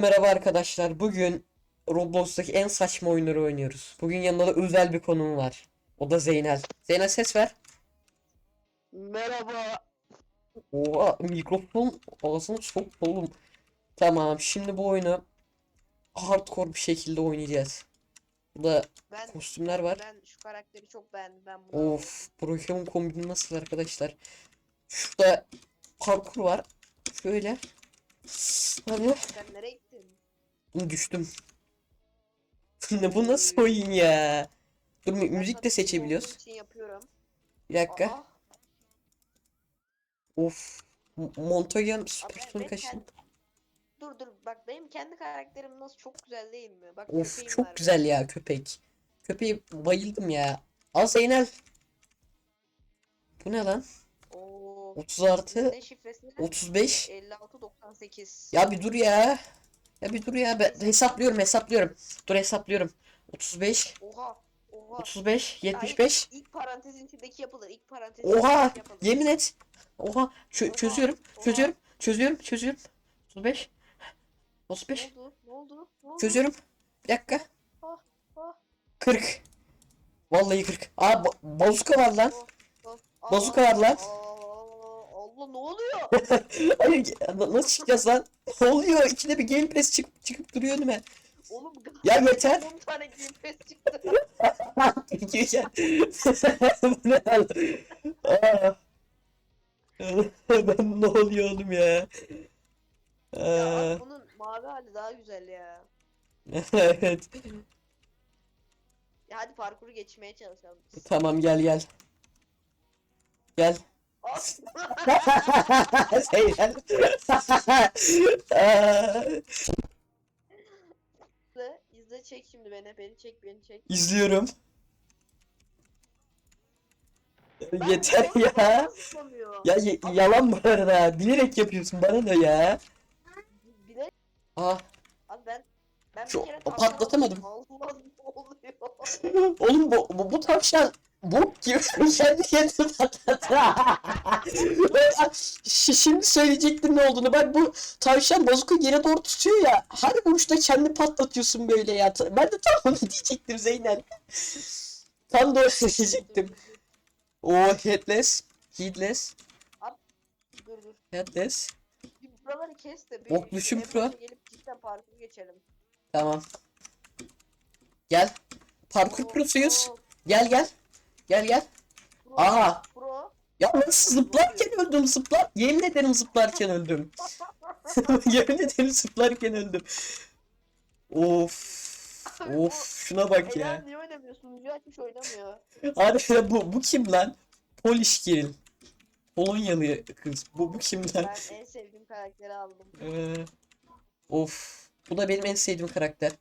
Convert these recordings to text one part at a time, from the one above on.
Merhaba arkadaşlar. Bugün Roblox'taki en saçma oyunları oynuyoruz. Bugün yanında da özel bir konum var. O da Zeynel. Zeynel ses ver. Merhaba. Oha mikrofon ağzını çok oğlum. Tamam şimdi bu oyunu hardcore bir şekilde oynayacağız. Burada Ben kostümler var. ben şu karakteri çok beğendim. Ben bunu Of Brokeon kombini nasıl arkadaşlar? Şurada parkur var. Şöyle. Hani Sen nereye gittin? düştüm. Ne bu nasıl oyun ya? Dur mü- müzik de seçebiliyoruz. için yapıyorum. Bir dakika. Aa, Of. M- Montoyan abi ben kendi- Dur dur bak benim kendi karakterim nasıl çok güzel değil mi? Bak Of köpeğim çok var güzel ya köpek. Köpeğe bayıldım ya. Al Zeynel. Bu ne lan? Oo. 30 artı Ne şifresi? 35. 5698. Ya bir dur ya. Ya bir dur ya. Ben hesaplıyorum hesaplıyorum. Dur hesaplıyorum. 35. Oha. Oha. 35. Ya 75. ilk, ilk parantezin içindeki yapılır. İlk parantezin Oha. içindeki yapılır. Yemin et. Oha. Çö- Oha, çözüyorum. oha. Çözüyorum. Çözüyorum. Çözüyorum. 35. Ne 35. oldu? Ne oldu? Ne oldu? Çözüyorum. Bir dakika. Ah, ah. 40. Vallahi 40. Aa ba- bazuka var lan. Ah, Bazuka var lan. Aa, Allah ne oluyor? Hayır na- nasıl çıkacağız lan? Ne oluyor? İkide bir Game Pass çık çıkıp duruyor önüme. Oğlum Ya yeter. 10 tane Game Pass çıktı. Geçen. Bu ne lan? Aa. Ben ne oluyor oğlum ya? ya Aa, abi bunun mavi hali daha güzel ya. evet. Ya hadi parkuru geçmeye çalışalım. biz. Tamam gel gel. Gel. Ah! Aa, izle, izle çek şimdi beni. Beni çek beni çek. İzliyorum. Ben Yeter ya. Ya ye- yalan bu arada. Bilerek yapıyorsun bana ne ya? Bile Aa, abi ben ben Şu- bir kere patlatamadım. Allah ne oluyor? oğlum bu, bu, bu tavşan bok gibi kendi kendine patladı. Ben- Ş- Şimdi söyleyecektim ne olduğunu. Bak bu tavşan bazuka yere doğru tutuyor ya. Her vuruşta kendi patlatıyorsun böyle ya. Ben de tam onu diyecektim Zeynel. Tam da öyle diyecektim. O headless. Headless. dur dur. Headless. Buraları kes de bir Okluşum şu pro. Gelip cidden parkuru geçelim. Tamam. Gel. Parkur prosuyuz. Gel gel. Gel gel. pro, Aha. Pro. Ya nasıl zıplarken öldüm zıplar. Yemin ederim zıplarken öldüm. Yemin ederim zıplarken öldüm. Of. Of şuna bak ya. niye oynamıyorsun? Müziği açmış oynamıyor. Ya bu bu kim lan? Polish girl. Polonyalı kız. Bu bu kim lan? Ben en sevdiğim karakteri aldım. Ee, of. Bu da benim en sevdiğim karakter.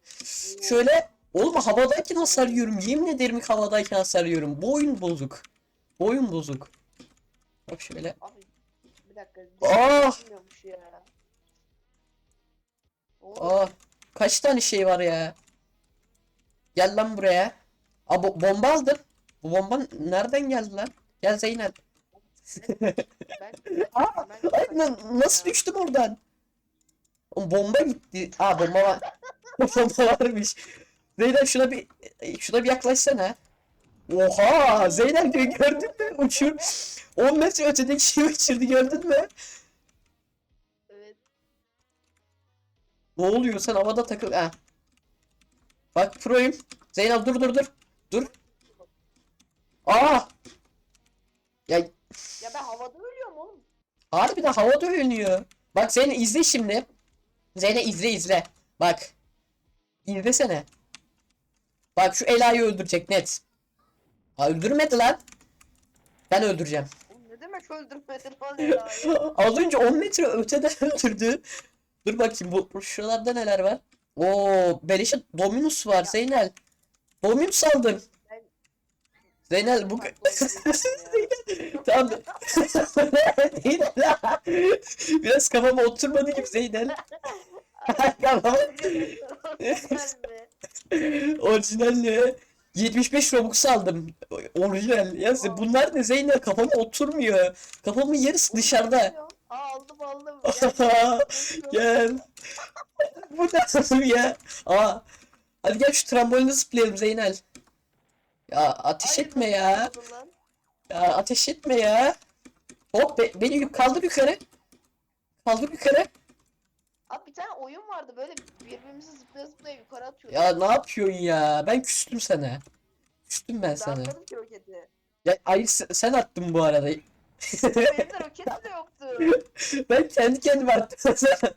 Şöyle oğlum havadayken hasar yiyorum. Yemin ederim ki havadayken hasar yiyorum. Bu oyun bozuk. Bu oyun bozuk. Bak şöyle. Abi bir dakika. Ah! Bilmiyormuş ya. Oğlum, Aa, kaç tane şey var ya? Gel lan buraya. Aa, bo- bomba aldım. Bu bomba nereden geldi lan? Gel Zeynel. ben, Aa, ben Ay, na- nasıl düştüm oradan? Bomba gitti. Aa bomba var. bomba varmış. Zeynel şuna bir şuna bir yaklaşsana. Oha! Zeynel gö- gördün mü? Uçur. 10 metre ötedeki şeyi uçurdu gördün mü? Evet. Ne oluyor sen havada takıl. Ha. Bak proyum. Zeynel dur dur dur. Dur. Aa! Ya Ya ben havada ölüyorum oğlum. harbiden havada oynuyor. Bak Zeynel izle şimdi. Zeynel izle izle. Bak. İzlesene. Bak şu Ela'yı öldürecek net. Ha öldürmedi lan. Ben öldüreceğim. Ne demek öldürmedin lan ya? Az önce 10 metre öteden öldürdü. Dur bakayım bu, şuralarda neler var? Oo, beleşe Dominus var Zeynel. Dominus aldım. Zeynel bu tamam. Zeynel. Biraz kafama oturmadı gibi Zeynel. Kafama orijinal ne? 75 Robux aldım. Orijinal. Ya bunlar ne Zeynel kafama oturmuyor. Kafamın yarısı dışarıda. Aldım aldım. Gel. Bu nasıl ya? Aa. Hadi gel şu tramboline zıplayalım Zeynel. Ya ateş Hayır, etme ya. Ya ateş etme ya. Hop be- beni kaldır yukarı. Kaldır yukarı. Tane oyun vardı böyle birbirimizi zıplaya zıplaya yukarı atıyordu. Ya ne yapıyorsun ya? Ben küstüm sana. Küstüm ben Ben sana. atmadım ki roketi. Ya ay sen attın bu arada. Benim de roketim de yoktu. Ben kendi kendime attım sana.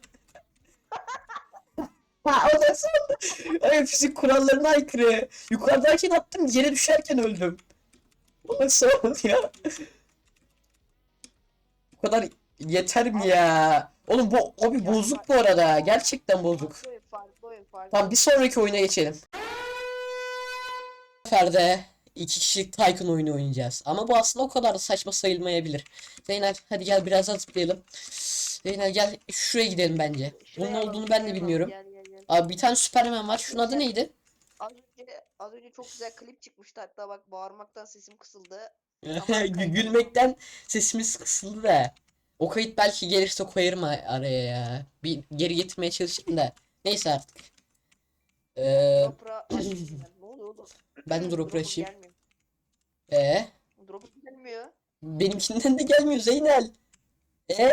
Ha o nasıl oldu? Ay fizik kurallarına aykırı. Yukarıdayken attım yere düşerken öldüm. Bu nasıl oldu ya? Bu kadar yeter mi ya? Oğlum bu abi bozuk bu arada. Gerçekten bozuk. Tamam bir sonraki oyuna geçelim. Bu seferde iki kişilik Tycoon oyunu oynayacağız. Ama bu aslında o kadar da saçma sayılmayabilir. Zeynel hadi gel birazdan zıplayalım. Zeynel gel şuraya gidelim bence. Bunun olduğunu ben de bilmiyorum. Abi bir tane Superman var. Şunun adı neydi? Az önce az önce çok güzel klip çıkmıştı hatta bak bağırmaktan sesim kısıldı. Gü- Gülmekten sesimiz kısıldı da. O kayıt belki gelirse koyarım araya ya. Bir geri getirmeye çalışayım da. Neyse artık. Ee, ben. Ne oluyor oğlum? ben dropper Dropper açayım. Ee, Dropper gelmiyor. benimkinden de gelmiyor Zeynel. Ee,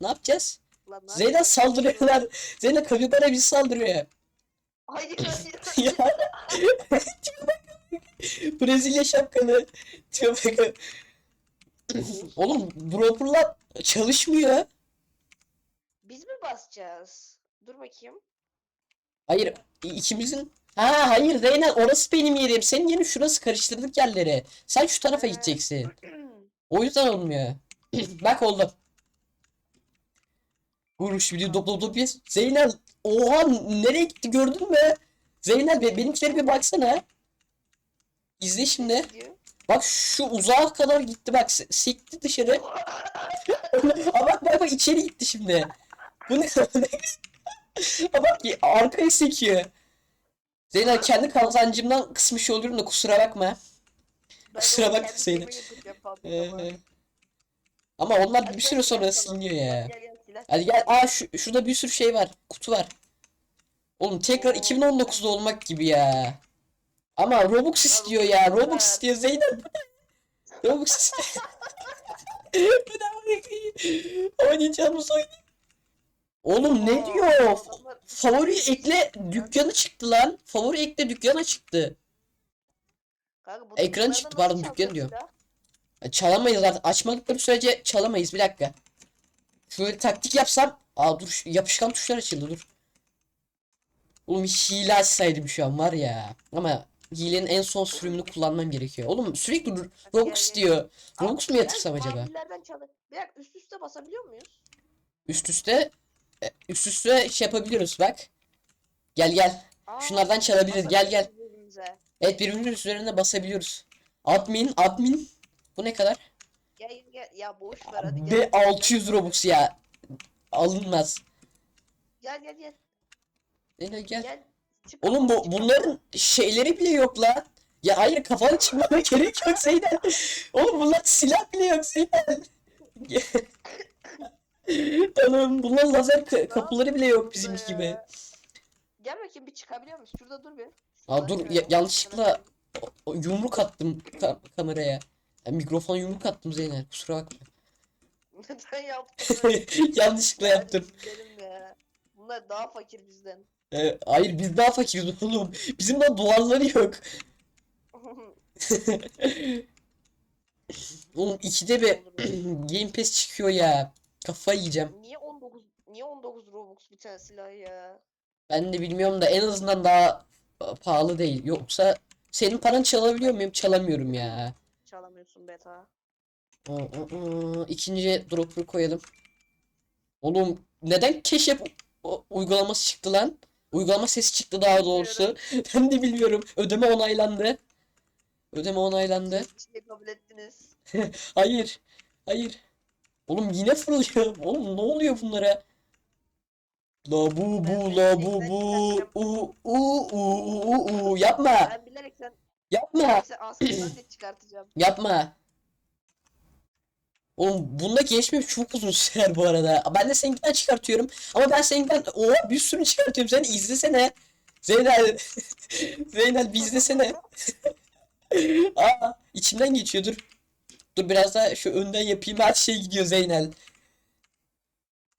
ne yapacağız? Lan ne Zeynel yapıyorsun? saldırıyorlar. Zeynel kapibara bizi saldırıyor. Hayır hayır. ya. Tipe bak. Brezilya. Tipe bak. Oğlum dropperlar çalışmıyor. Biz mi basacağız? Dur bakayım. Hayır ikimizin Ha hayır Zeynel orası benim yerim. Senin yerin şurası karıştırdık yerleri. Sen şu tarafa gideceksin. O yüzden olmuyor. Bak oldu. Vuruş video dop dop dop yes. Zeynel oha nereye gitti gördün mü? Zeynel be benimkileri bir baksana. İzle şimdi. Bak şu uzağa kadar gitti bak sekti dışarı. Aa bak bak bak içeri gitti şimdi. Bu ne? Aa bak ya, arkaya sekiyor. Zeynel kendi kazancımdan kısmış oluyorum da kusura bakma. Ben Kusura bakma fabrikama. Ee, ama onlar Hadi bir süre sonra siliniyor ya. Gel gel. Hadi gel. Aa şu, şurada bir sürü şey var. Kutu var. Oğlum tekrar Oo. 2019'da olmak gibi ya. Ama Robux istiyor ya. Robux istiyor Zeynep. bu ne? Robux istiyor. Oynayacağımız oyun. Oğlum ne diyor? Favori ekle dükkanı çıktı lan. Favori ekle dükkana çıktı. Kanka, bu Ekran dükkanlardan çıktı, pardon, çalacağız dükkan diyor. Çalamayız artık. Açmadıkları sürece çalamayız. Bir dakika. Şöyle taktik yapsam. Aa dur yapışkan tuşlar açıldı dur. Oğlum hile açsaydım şu an var ya. Ama hilenin en son sürümünü kullanmam gerekiyor. Oğlum sürekli Robux diyor. Robux mu yatırsam acaba? Bir dakika üst üste basabiliyor muyuz? Üst üste e, üst üste şey yapabiliyoruz bak. Gel gel. Aa, Şunlardan çalabiliriz. Gel gel. birbirimize. Evet birbirimizin üzerine basabiliyoruz. Admin admin. Bu ne kadar? Gel gel gel. Ya boş ver hadi gel. Ve 600 Robux ya. Alınmaz. Gel gel gel. Gel gel. Gel. Çık Oğlum bu bunların şeyleri bile yok lan. Ya hayır kafanı çıkmana gerek yok Zeynel. Oğlum bunlar silah bile yok Zeynel. Oğlum bunların lazer ka- kapıları bile yok bizimki gibi. Ee, Gel bakayım bir çıkabiliyor musun? Şurada dur bir. Aa Şuradan dur ya- yanlışlıkla o- o yumruk attım ka- kameraya. Ya, mikrofona yumruk attım Zeynel kusura bakma. Neden yaptın? böyle? Yanlışlıkla yaptım. Gidelim ya. Bunlar daha fakir bizden. Ee, hayır biz daha fakiriz oğlum. Bizim daha duvarları yok. Oğlum ikide bir Game Pass çıkıyor ya. Kafayı yiyeceğim. niye 19 niye 19 Robux bir tane silah ya? Ben de bilmiyorum da en azından daha e, pahalı değil. Yoksa senin paranı çalabiliyor muyum? Çalamıyorum ya. Çalamıyorsun beta. Aa, aa, aa. İkinci dropper koyalım. Oğlum neden keşif uygulaması çıktı lan? Uygulama sesi çıktı daha doğrusu. Ben de bilmiyorum. Ödeme onaylandı. Ödeme onaylandı. Şey kabul ettiniz. Hayır. Hayır. Oğlum yine fırlıyor. Oğlum ne oluyor bunlara? La bu bu la bu bu u u u u u yapma. Ben bilerek sen Yapma. Yapma. Oğlum bunda geçmem çok uzun sürer bu arada. Ben de seninkinden çıkartıyorum. Ama ben seninkinden oha bir sürü çıkartıyorum. Sen izlesene. Zeynel. Zeynel bir izlesene. Aa içimden geçiyor dur. Dur biraz daha şu önden yapayım. Her şey gidiyor Zeynel.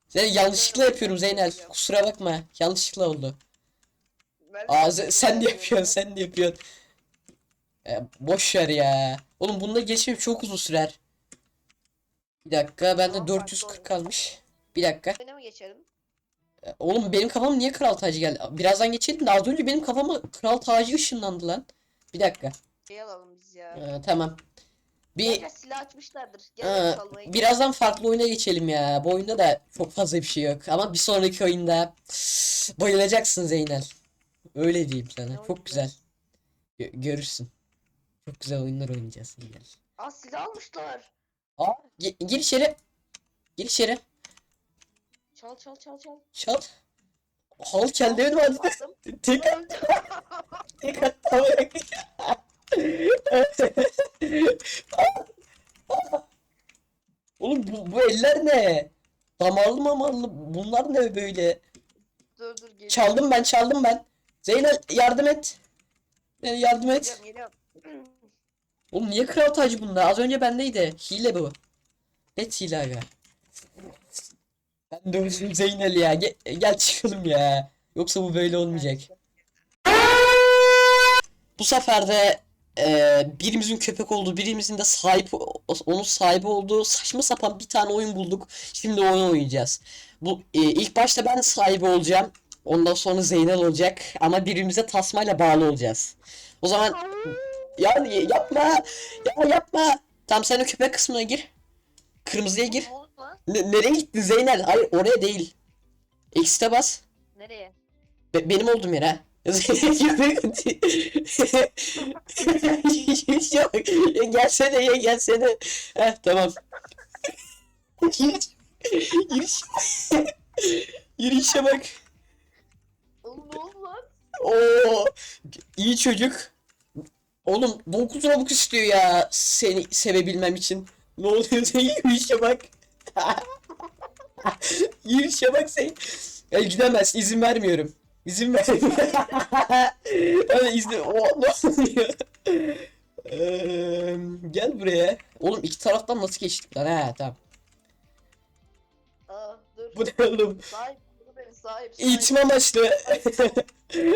Zeynel yanlışlıkla yapıyorum Zeynel. Kusura bakma. Yanlışlıkla oldu. Aa sen de yapıyorsun sen de yapıyorsun. Ya, boş ver ya. Oğlum bunda geçmem çok uzun sürer. Bir dakika bende Tamam, 440 farklı kalmış. Bir dakika. Oyuna mı geçelim? E, Oğlum benim kafam niye kral tacı geldi? Birazdan geçelim de az önce benim kafama kral tacı ışınlandı lan. Bir dakika. Şey alalım biz ya. Ee, tamam. Bir Bence silah açmışlardır. Gel sallayın. birazdan farklı oyuna geçelim ya. Bu oyunda da çok fazla bir şey yok. Ama bir sonraki oyunda bayılacaksın Zeynel. Öyle diyeyim sana. Ne Çok oynayacağız? güzel. Gö- görürsün. Çok güzel oyunlar oynayacağız Zeynel. Aa silah almışlar. Aa, gi- gir içeri. Gir içeri. Çal çal çal çal. Çal. Hal kendi mi aldı? Attım. Tek tek atlamak. Oğlum bu, bu eller ne? Damarlı mamarlı bunlar ne böyle? dur dur geliyorum. Çaldım ben çaldım ben. Zeynel yardım et. Yardım et. Geliyorum geliyorum. Oğlum niye kral tacı bunda? Az önce bendeydi. Hile bu. Net hile aga. Ben dövdüm Zeynel ya. Gel, gel çıkalım ya. Yoksa bu böyle olmayacak. Bu sefer de e, birimizin köpek olduğu, birimizin de sahip onun sahibi olduğu saçma sapan bir tane oyun bulduk. Şimdi oyun oynayacağız. Bu e, ilk başta ben sahibi olacağım. Ondan sonra Zeynel olacak ama birbirimize tasmayla bağlı olacağız. O zaman yani yapma. Ya yapma. Tamam sen o köpek kısmına gir. Kırmızıya gir. Ne nereye gittin Zeynel? Hayır oraya değil. X'te bas. Nereye? Be- benim olduğum yere. ya gelsene ya gelsene. Heh tamam. Giriş. Girişe bak. Oğlum ne oldu lan? Oo, iyi çocuk. Oğlum 9 Robux istiyor ya seni sevebilmem için. Ne oluyor sen yürüyüşe bak. yürüyüşe bak sen. Ya gidemez izin vermiyorum. İzin vermiyorum. Öyle izin o ne oluyor? Eee, gel buraya. Oğlum iki taraftan nasıl geçtik lan ha tamam. Aa dur. Bu ne oğlum? Sahip. Sahip. sahip. Eğitim amaçlı.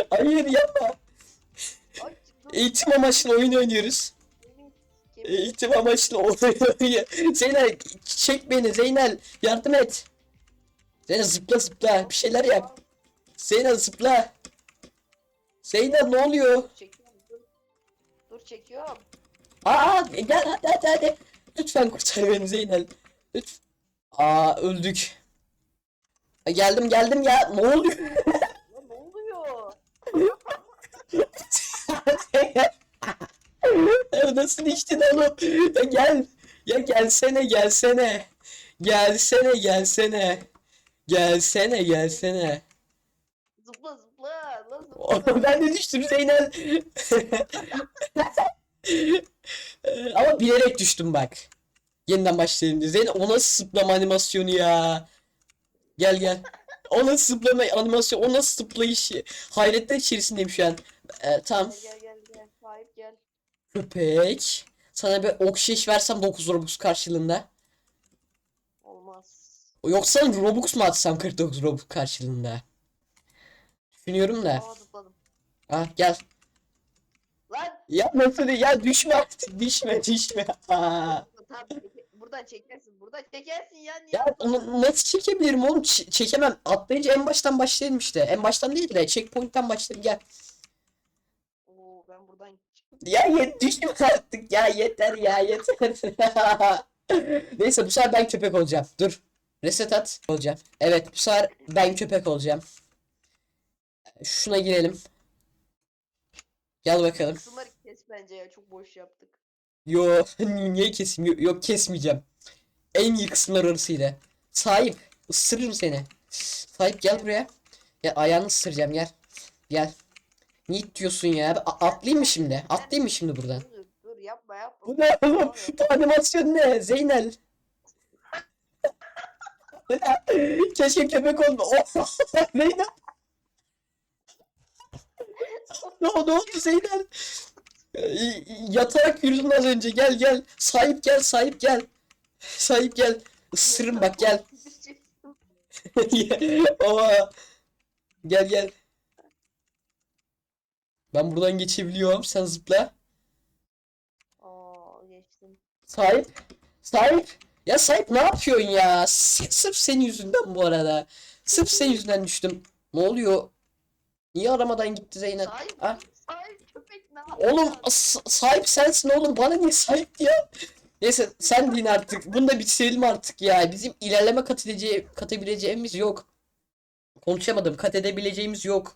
Hayır yapma. Ay. Eğitim amaçlı oyun oynuyoruz. Eğitim amaçlı oyun oynuyor. Zeynel çek beni Zeynel yardım et. Zeynel zıpla zıpla bir şeyler yap. Zeynel zıpla. Zeynel ne oluyor? Çekiyorum dur. Dur çekiyorum. Aa gel hadi hadi hadi. Lütfen kurtar beni Zeynel. Lütfen. Aa öldük. Aa, Geldim geldim ya ne oluyor? Lan ne oluyor? Nasıl içtin oğlum? Ya gel. Ya gelsene gelsene. Gelsene gelsene. Gelsene gelsene. Zıpla zıpla. Lan zıpla. Ben de düştüm Zeynel. Ama bilerek düştüm bak. Yeniden başlayayım diye. Zeynel o nasıl zıplama animasyonu ya? Gel gel. O nasıl zıplama animasyonu? O nasıl zıplayış? Hayretler içerisindeyim şu an. Ee, tamam. Gel gel gel. Sahip gel. Köpek. Sana bir okşayış versem 9 Robux karşılığında. Olmaz. Yoksa Robux mu atsam 49 Robux karşılığında? Düşünüyorum da. Aa zıpladım. Ah gel. Lan. Ya nasıl ya düşme artık düşme düşme. Aa. Tamam çeke- buradan çekersin. Buradan çekersin ya. Niye Ya onu nasıl çekebilirim oğlum? Ç- çekemem. Atlayınca en baştan başlayalım işte. En baştan değil de checkpoint'ten başlayalım gel. Ben buradan Ya yet düşme artık ya yeter ya yeter. Neyse bu sefer ben köpek olacağım. Dur. Reset at. Olacağım. Evet bu sefer ben köpek olacağım. Şuna girelim. Gel bakalım. kısımları kes bence ya. Çok boş yaptık. Yo niye keseyim? Yok, kesmeyeceğim. En iyi kısımlar orasıydı. Sahip ısırırım seni. Sahip gel buraya. Ya ayağını ısıracağım gel. Gel. Niye diyorsun ya? A- atlayayım mı şimdi? Atlayayım mı şimdi buradan? Dur yapma yapma. Bu ne oğlum? Bu animasyon ne? Zeynel. Keşke köpek olma. Oh, Zeynep. ne, oldu- ne oldu Zeynep? Ee, Yatarak yürüdün az önce. Gel gel. Sahip gel sahip gel. Sahip gel. Isırırım bak gel. Oha. Gel gel. Ben buradan geçebiliyorum. Sen zıpla. Aa geçtim. Sahip. Sahip. Ya sahip ne yapıyorsun ya? S- Sırf senin yüzünden bu arada. Sırf senin yüzünden düştüm. Ne oluyor? Niye aramadan gitti Zeynep? Sahip, Ha? sahip köpek ne yapıyor? Oğlum s- sahip sensin oğlum. Bana niye sahip diyor? Neyse sen din artık. Bunu da bitirelim artık ya. Bizim ilerleme kat edeceği, katabileceğimiz yok. Konuşamadım. Kat edebileceğimiz yok.